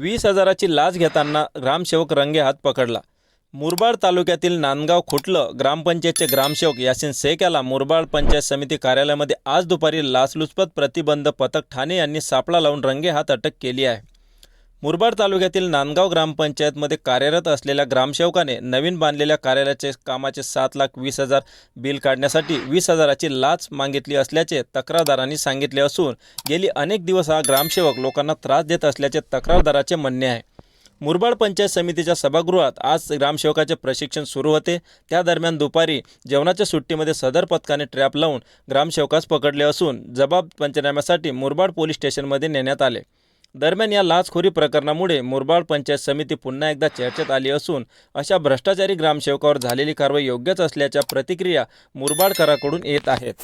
वीस हजाराची लाच घेताना ग्रामसेवक रंगे हात पकडला. मुरबाड तालुक्यातील नांदगाव खुटलं ग्रामपंचायतचे ग्रामसेवक यासिन शेख याला मुरबाड पंचायत समिती कार्यालयामध्ये आज दुपारी लाचलुचपत प्रतिबंध पथक ठाणे यांनी सापळा लावून रंगे हात अटक केली आहे. मुरबाड तालुक्यातील नांदगाव ग्रामपंचायतमध्ये कार्यरत असलेल्या ग्रामसेवकाने नवीन बांधलेल्या कार्यालयाचे कामाचे सात लाख वीस हजार बिल काढण्यासाठी वीस हजाराची लाच मागितली असल्याचे तक्रारदारांनी सांगितले असून गेली अनेक दिवस हा ग्रामसेवक लोकांना त्रास देत असल्याचे तक्रारदाराचे म्हणणे आहे. मुरबाड पंचायत समितीच्या सभागृहात आज ग्रामसेवकाचे प्रशिक्षण सुरू होते. त्या दरम्यान दुपारी जेवणाच्या सुट्टीमध्ये सदर पथकाने ट्रॅप लावून ग्रामसेवकास पकडले असून जबाब पंचनाम्यासाठी मुरबाड पोलीस स्टेशनमध्ये नेण्यात आले. दरम्यान या लाचखोरी प्रकरणामुळे मुरबाड पंचायत समिती पुन्हा एकदा चर्चेत आली असून अशा भ्रष्टाचारी ग्रामसेवकावर झालेली कारवाई योग्यच असल्याच्या प्रतिक्रिया मुरबाडकरांकडून येत आहेत.